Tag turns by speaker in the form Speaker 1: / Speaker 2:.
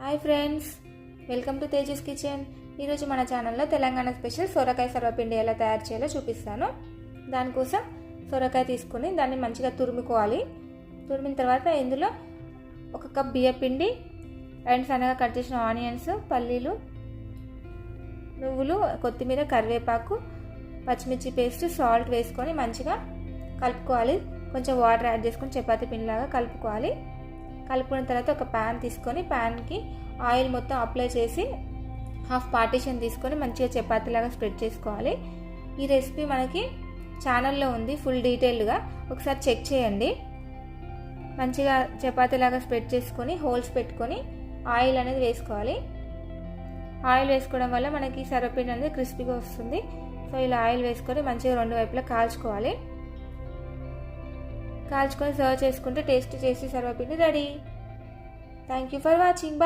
Speaker 1: Hi friends welcome to Tejas kitchen ఈరోజు మన ఛానల్లో తెలంగాణ స్పెషల్ సొరకాయ సర్వపిండి ఎలా తయారు చేయాలో చూపిస్తాను. దానికోసం సొరకాయ తీసుకొని దాన్ని మంచిగా తురుముకోవాలి. తురిమిన తర్వాత ఇందులో ఒక కప్ బియ్య పిండి అండ్ సన్నగా కట్ చేసిన ఆనియన్స్ పల్లీలు నువ్వులు కొత్తిమీర కరివేపాకు పచ్చిమిర్చి పేస్ట్ సాల్ట్ వేసుకొని మంచిగా కలుపుకోవాలి. కొంచెం వాటర్ యాడ్ చేసుకొని చపాతీ పిండిలాగా కలుపుకోవాలి. కలుపుకున్న తర్వాత ఒక ప్యాన్ తీసుకొని ప్యాన్కి ఆయిల్ మొత్తం అప్లై చేసి హాఫ్ పార్టీషన్ తీసుకొని మంచిగా చపాతీలాగా స్ప్రెడ్ చేసుకోవాలి. ఈ రెసిపీ మనకి ఛానల్లో ఉంది ఫుల్ డీటెయిల్డ్గా ఒకసారి చెక్ చేయండి. మంచిగా చపాతీలాగా స్ప్రెడ్ చేసుకొని హోల్స్ పెట్టుకొని ఆయిల్ అనేది వేసుకోవాలి. ఆయిల్ వేసుకోవడం వల్ల మనకి సర్వపిండి అనేది క్రిస్పీగా వస్తుంది. సో ఇలా ఆయిల్ వేసుకొని మంచిగా రెండు వైపులా కాల్చుకోవాలి. కాల్చుకొని సర్వ్ చేసుకుంటే టేస్ట్ చేసి సర్వపిండి ready. Thank you for watching bye